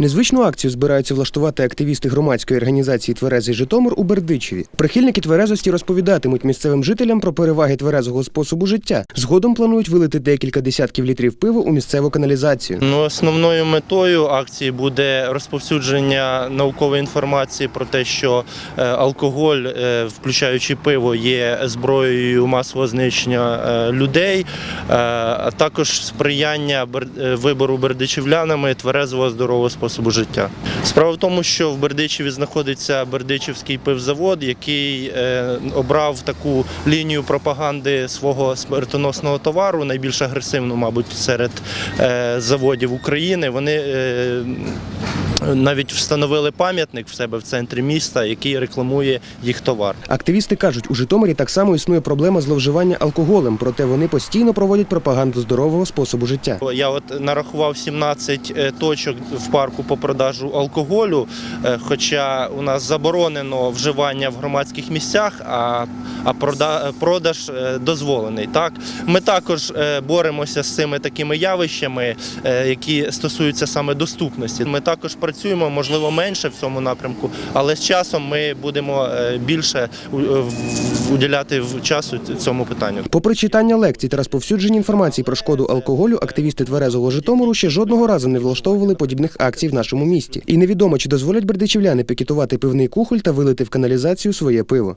Незвичну акцію збираються влаштувати активісти громадської організації Тверезий Житомир у Бердичеві. Прихильники тверезості розповідатимуть місцевим жителям про переваги тверезого способу життя. Згодом планують вилити декілька десятків літрів пива у місцеву каналізацію. Ну, основною метою акції буде розповсюдження наукової інформації про те, що е, алкоголь, е, включаючи пиво, є зброєю масового знищення е, людей, а також сприяння вибору бердичівлянами тверезого здорового способу життя. Справа в тому, що в Бердичеві знаходиться Бердичівський пивзавод, який е, обрав таку лінію пропаганди свого смертоносного товару, найбільш агресивну, мабуть, серед е, заводів України. Вони е, навіть встановили пам'ятник в себе в центрі міста, який рекламує їх товар. Активісти кажуть, у Житомирі так само існує проблема зловживання алкоголем, проте вони постійно проводять пропаганду здорового способу життя. Я от нарахував 17 е, точок в парку по продажу алкоголю, е, хоча у нас заборонено вживання в громадських місцях, а, а продаж е, дозволений. Так ми також боремося з цими такими явищами, які стосуються саме доступності. Ми також працюємо, можливо, менше в цьому напрямку, але з часом ми будемо е, більше е, уділяти часу цьому питанню. Попри читання лекцій та розповсюдження інформації про шкоду алкоголю, активісти тверезого Житомиру ще жодного разу не влаштовували подібних акцій в нашому місті. І невідомо, чи дозволять бердичівляни пікетувати пивний кухоль та вилити в каналізацію своє пиво.